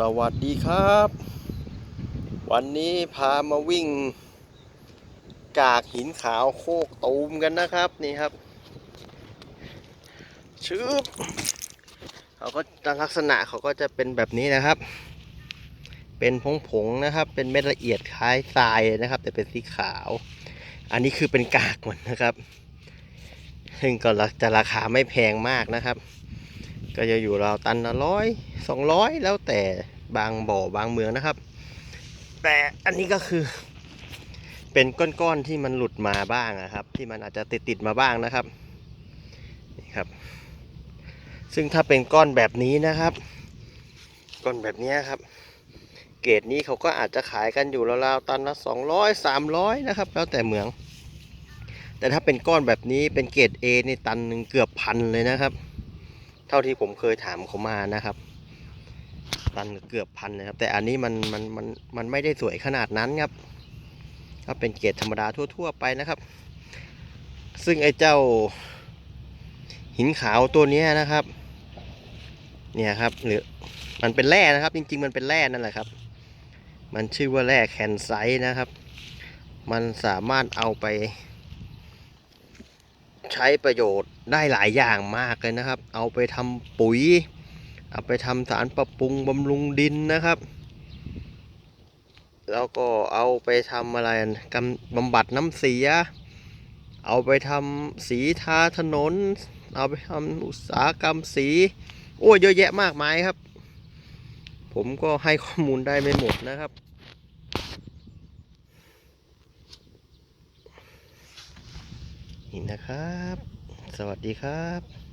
สวัสดีครับ วันนี้พามาวิ่ง กากหินขาวโคกตูมกันนะครับนี่ครับชืบเขาก็ลักษณะเขาก็จะเป็นแบบนี้นะครับ เป็นผงๆนะครับ เป็นเม็ดละเอียดคล้ายทรายนะครับ แต่เป็นสีขาว อันนี้คือเป็นกากมันนะครับ ซึ่งก็จะราคาไม่แพงมากนะครับ ก็จะอยู่ราวตันละร้อยสองร้อยแล้วแต่บางบ่อบางเมืองนะครับ แต่อันนี้ก็คือ เป็นก้อนๆที่มันหลุดมาบ้างนะครับ ที่มันอาจจะติดติดมาบ้างนะครับนี่ครับ ซึ่งถ้าเป็นก้อนแบบนี้นะครับ ก้อนแบบนี้ครับ เกรดนี้เขาก็อาจจะขายกันอยู่ราวๆตันละสองร้อยสามร้อยนะครับ แล้วแต่เมือง แต่ถ้าเป็นก้อนแบบนี้เป็นเกรด A นี่ตันหนึ่งเกือบพันเลยนะครับ ท่าที่ผมเคยถามเขามานะครับตันเกือบพันนะครับ แต่อันนี้มันมันมันมันไม่ได้สวยขนาดนั้นครับก็เป็นเกรดธรรมดาทั่ว ๆ ไปนะครับ ซึ่งไอ้เจ้าหินขาวตัวนี้นะครับ เนี่ยครับหรือมันเป็นแร่นะครับ จริง ๆ มันเป็นแร่นั่นแหละครับ มันชื่อว่าแร่แคนไซต์นะครับ มันสามารถเอาไป ใช้ประโยชน์ได้หลายอย่างมากเลยนะครับ เอาไปทำปุ๋ย เอาไปทำสารปรับปรุงบำรุงดินนะครับ แล้วก็เอาไปทำอะไรกำบำบัดน้ำเสีย เอาไปทำสีทาถนน เอาไปทำอุตสาหกรรมสี โอ้ยเยอะแยะมากมายครับ ผมก็ให้ข้อมูลได้ไม่หมดนะครับ นี่นะครับ สวัสดีครับ